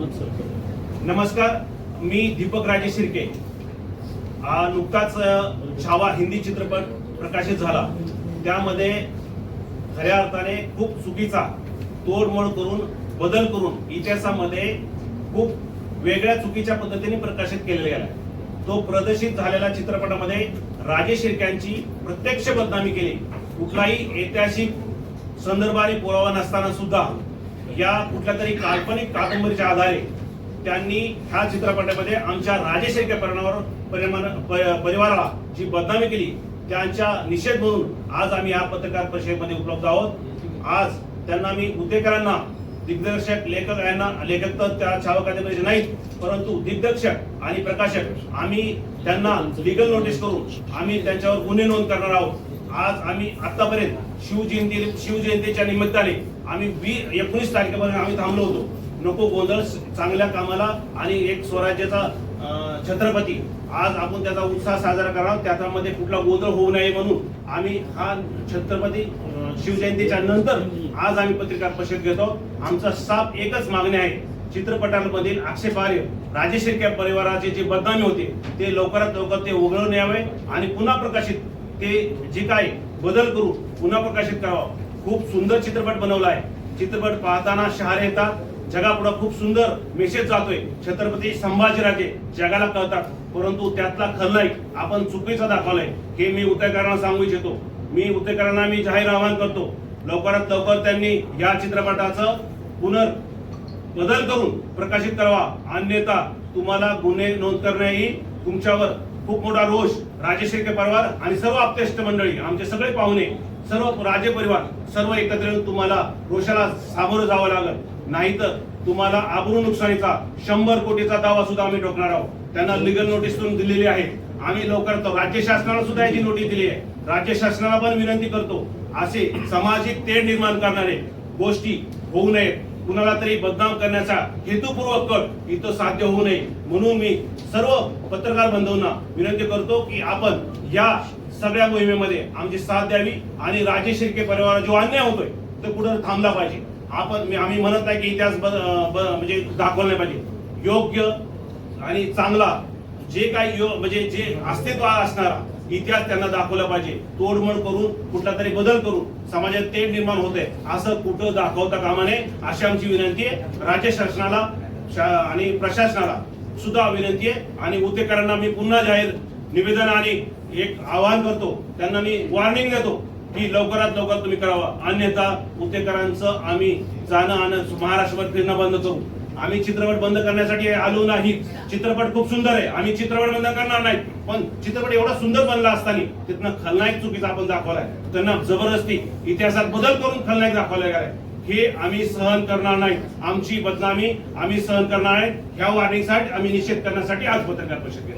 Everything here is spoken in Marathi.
नमस्कार मी दीपक राजे शिर्के. हा नुकताच छावा हिंदी चित्रपट प्रकाशित झाला. त्यामध्ये खऱ्या अर्थाने खूप चुकीचा तोडमोड करून बदल करून इतिहासामध्ये खूप वेगळ्या चुकीच्या पद्धतीने प्रकाशित केलेला गेला तो प्रदर्शित झालेल्या चित्रपटामध्ये राजे शिर्क्यांची प्रत्यक्ष बदनामी केली. कुठलाही ऐतिहासिक संदर्भाने पुरावा नसताना सुद्धा या कुठल्या तरी काल्पनिक कादंबरीच्या आधारे त्यांनी ह्या चित्रपटामध्ये आमच्या राजेश परिणामावर परिणाम- प- परिवाराला जी बदनामी केली त्यांच्या निषेध म्हणून आज आम्ही या पत्रकार परिषदेमध्ये उपलब्ध आहोत. आज त्यांना मी उदेकरांना दिग्दर्शक लेखक यांना लेखक तर त्या छावकाचे कादंबरीचे नाहीत परंतु दिग्दर्शक आणि प्रकाशक आम्ही त्यांना लिगल नोटीस करून आम्ही त्यांच्यावर गुन्हे नोंद करणार आहोत. आज आम्ही आतापर्यंत शिवजयंती शिवजयंतीच्या निमित्ताने आम्ही वी एकोणीस तारखेपर्यंत आम्ही थांबलो होतो. नको गोंधळ चांगल्या कामाला आणि एक स्वराज्याचा छत्रपती. आज आपण त्याचा उत्साह साजरा करावा त्याच्यामध्ये कुठला गोंधळ होऊ नये म्हणून आम्ही हा छत्रपती शिवजयंतीच्या नंतर आज आम्ही पत्रकार परिषद घेतो. आमचा साफ एकच मागणी आहे. चित्रपटांमधील आक्षेपार्ह राजेश परिवाराचे जे बदनामी होते ते लवकरात लवकर ते उघडून यावे आणि पुन्हा प्रकाशित ते जे काय बदल करू पुन्हा प्रकाशित करावा. खूप सुंदर चित्रपट बनवला आहे चित्रपट पाहताना शहारे येतात. जगापुढे खूप सुंदर मेसेज जातोय. छत्रपती संभाजीराजे जगाला कळतात. परंतु त्यातला खलनायक आपण चुकीचा दाखवलाय. हे मी उदयकरांना सांगू इच्छितो. मी उदयकरांना मी जाहीर आवाहन करतो. लवकरात लवकर त्यांनी या चित्रपटाचं पुनर् बदल करून प्रकाशित करावा. अन्यथा तुम्हाला गुन्हे नोंद करणे तुमच्यावर खूप मोठा रोष. राजेश शेळके परिवार आणि सर्व आपतेष्ट मंडळी आमचे सगळे पाहुणे सर्व राजे परिवार सर्व एकत्र येऊन तुम्हाला रोषाला सामोरं जावं लागल. नाहीतर तुम्हाला आबरू नुकसानीचा शंभर कोटीचा दावा सुद्धा आम्ही ठोकणार आहोत. त्यांना लिगल नोटीस करून दिलेली आहे. आम्ही लवकर राज्य शासनाला सुद्धा याची नोटीस दिली आहे. राज्य शासनाला पण विनंती करतो असे सामाजिक तेढ निर्माण करणारे गोष्टी होऊ नये कुणाला तरी बदनाम करण्याचा हेतुपूर्वक कट इथं साध्य होऊ नये. म्हणून मी सर्व पत्रकार बंधूंना विनंती करतो की आपण या सगळ्या मोहिमेमध्ये आमची साथ द्यावी आणि राजेश शिर्के परिवार जो अन्याय होतोय तो कुठं थांबला पाहिजे. आपण आम्ही म्हणत नाही की इतिहास ब- ब- म्हणजे दाखवला नाही पाहिजे. योग्य आणि चांगला जे काही म्हणजे जे अस्तित्व असणारा इतिहास त्यांना दाखवला पाहिजे. तोडमोड करून कुठला तरी बदल करून समाजात ते निर्माण होते असं कुठं दाखवता कामा नये अशी आमची विनंती आहे. राज्य शासनाला शा- आणि प्रशासनाला सुद्धा विनंती आहे. आणि उतेकरांना मी पुन्हा जाहीर निवेदन आणि एक आवाहन करतो. त्यांना मी वॉर्निंग देतो की लवकरात लवकर तुम्ही करावा. अन्यथा उतेकरांचं आम्ही जाणं आणं महाराष्ट्रभर फिरणं बंद करू. आम्ही चित्रपट बंद करण्यासाठी आलो नाही. चित्रपट खूप सुंदर आहे. आम्ही चित्रपट बंद करणार नाही. पण चित्रपट एवढा सुंदर बनला असताना तिथनं खलनायक चुकीचा आपण दाखवलाय. त्यांना जबरदस्ती इतिहासात बदल करून खलनायक दाखवला गेलाय हे आम्ही सहन करणार नाही. आमची बदनामी आम्ही सहन करणार आहे. ह्या वाढीसाठी आम्ही निषेध करण्यासाठी आज पत्रकार परिषद